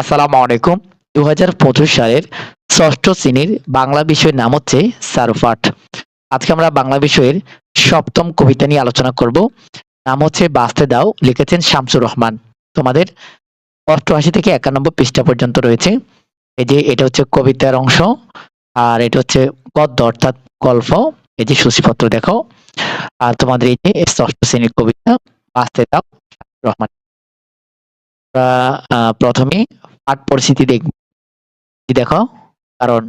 আসসালামু আলাইকুম। দু হাজার পঁচিশ সালের ষষ্ঠ শ্রেণির বাংলা বিষয়ের নাম হচ্ছে সারফাট আজকে আমরা বাংলা বিষয়ের সপ্তম কবিতা নিয়ে আলোচনা করব। নাম হচ্ছে বাঁচতে দাও, লিখেছেন শামসুর রহমান। তোমাদের অষ্টআশি থেকে একানব্বই পৃষ্ঠা পর্যন্ত রয়েছে। এই যে এটা হচ্ছে কবিতার অংশ, আর এটা হচ্ছে গদ্য অর্থাৎ গল্প। এই যে সূচিপত্র দেখো। আর তোমাদের এই যে ষষ্ঠ শ্রেণির কবিতা, বাঁচতে দাও রহমান। আমরা প্রথমে পাঠ পরিস্থিতি দেখব দেখো। কারণ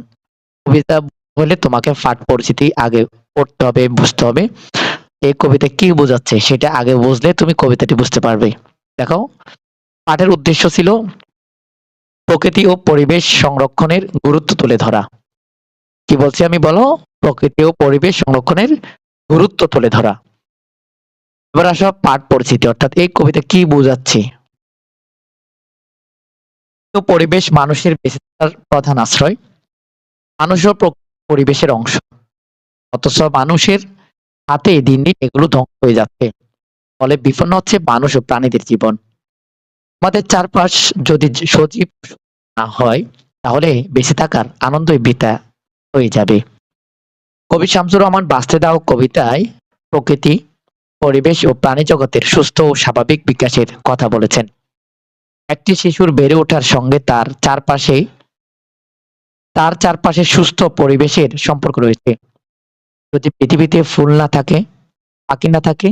কবিতা হলে তোমাকে পাঠ পরিস্থিতি আগে পড়তে হবে, বুঝতে হবে। এই কবিতা কি বোঝাচ্ছে সেটা আগে বুঝলে তুমি কবিতাটি বুঝতে পারবে। দেখো, পাঠের উদ্দেশ্য ছিল প্রকৃতি ও পরিবেশ সংরক্ষণের গুরুত্ব তুলে ধরা। কি বলছি আমি বলো? প্রকৃতি ও পরিবেশ সংরক্ষণের গুরুত্ব তুলে ধরা। এবার আসো পাঠ পরিস্থিতি অর্থাৎ এই কবিতা কি বোঝাচ্ছে? পরিবেশ মানুষের বেঁচে থাকার প্রধান আশ্রয়। মানুষও পরিবেশের অংশ। অথচ মানুষের হাতে দিন দিন এগুলো ধ্বংস হয়ে যাচ্ছে। ফলে বিপন্ন হচ্ছে মানুষ ও প্রাণীদের জীবন। আমাদের চারপাশ যদি সজীব না হয়, তাহলে বেঁচে থাকার আনন্দই বৃথা হয়ে যাবে। কবি শামসুর রহমান বাঁচতে দাও কবিতায় প্রকৃতি, পরিবেশ ও প্রাণী জগতের সুস্থ ও স্বাভাবিক বিকাশের কথা বলেছেন। একটি শিশুর বেড়ে ওঠার সঙ্গে তার চারপাশে তার চারপাশে সুস্থ পরিবেশের সম্পর্ক রয়েছে। যদি পৃথিবীতে ফুল না থাকে, পাখি না থাকে,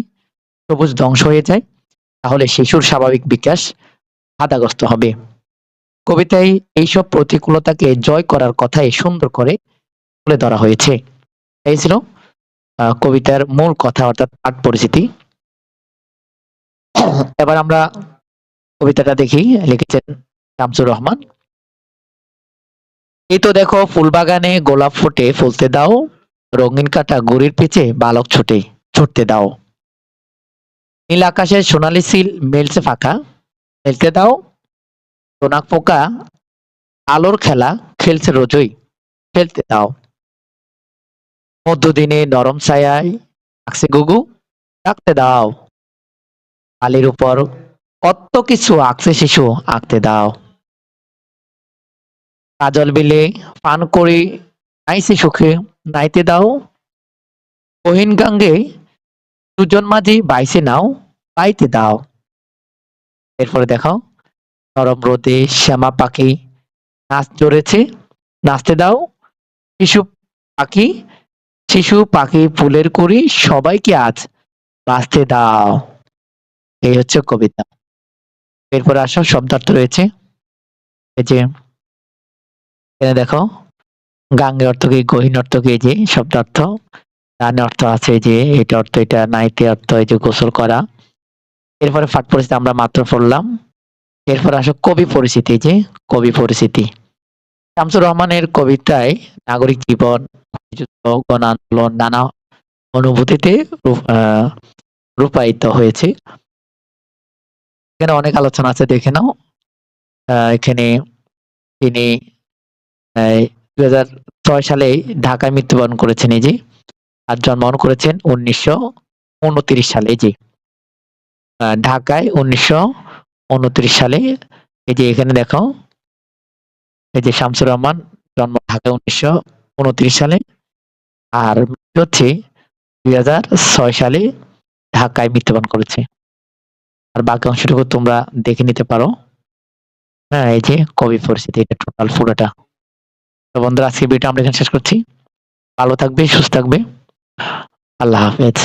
সবুজ ধ্বংস হয়ে যায়, তাহলে শিশুর স্বাভাবিক বিকাশ বাধাগ্রস্ত হবে। কবিতায় এইসব প্রতিকূলতাকে জয় করার কথাই সুন্দর করে তুলে ধরা হয়েছে। এই ছিল কবিতার মূল কথা, অর্থাৎ পাঠ পরিচিতি। এবার আমরা কবিতাটা দেখি লিখেছেন শামসুর রহমান। এই তো দেখো ফুলবাগানে গোলাপ ফুটে ফুলতে দাও, রঙিন কাটা গুড়ির পিছে বালক ছুটে ছুটতে দাও। নীল আকাশে সোনালি সিল মেলছে ফাঁকা, খেলতে দাও। সোনাক পোকা, আলোর খেলা খেলছে রোজই, খেলতে দাও। মধ্যদিনে নরম ছায়ায় আঁকছে গুগু, রাখতে দাও। আলির উপর কত কিছু আঁকছে শিশু, আঁকতে দাও। কাজল বিলে পান করে নাইছে সুখে নাইতে দাও। কহিন গাঙ্গে, দুজন মাঝি বাইছে নাও বাইতে দাও। এরপরে দেখাও, নরম রোদে শ্যামা পাখি নাচ চড়েছে নাচতে দাও। শিশু পাখি শিশু পাখি ফুলের করি সবাইকে আজ বাঁচতে দাও। এই হচ্ছে কবিতা। এরপরে আসো শব্দার্থ রয়েছে, এই যে, এখানে দেখো গাঙ্গে অর্থ কি গহীন অর্থ কি যে শব্দার্থ ডানে অর্থ আছে যে, এটা অর্থ, এটা নাইতে অর্থ, এই যে গোসল করা। এরপরে ফাট পরিস্থিতি আমরা মাত্র পড়লাম। এরপর আসো কবি পরিস্থিতি যে কবি পরিস্থিতি। শামসুর রহমানের কবিতায় নাগরিক জীবন গণ আন্দোলন নানা অনুভূতিতে রূপায়িত হয়েছে। এখানে অনেক আলোচনা আছে দেখে নাও। এখানে তিনি হাজার ছয় সালে ঢাকায় মৃত্যুবরণ করেছেন এই যে আর জন্মগ্রহণ করেছেন উনিশশো উনত্রিশ সালে আহ, ঢাকায় উনিশশো উনত্রিশ সালে এই যে এখানে দেখো এই যে শামসুর রহমান জন্ম ঢাকায় উনিশশো উনত্রিশ সালে আর হচ্ছে দুই হাজার ছয় সালে ঢাকায় মৃত্যুবরণ করেছে। আর বাকি অংশটুকু তোমরা দেখে নিতে পারো। হ্যাঁ এই যে কবি পরিস্থিতি এটা টোটাল পুরোটা তো বন্ধুরা আজকে ভিডিও আমরা এখানে শেষ করছি। ভালো থাকবে, সুস্থ থাকবে। আল্লাহ হাফেজ।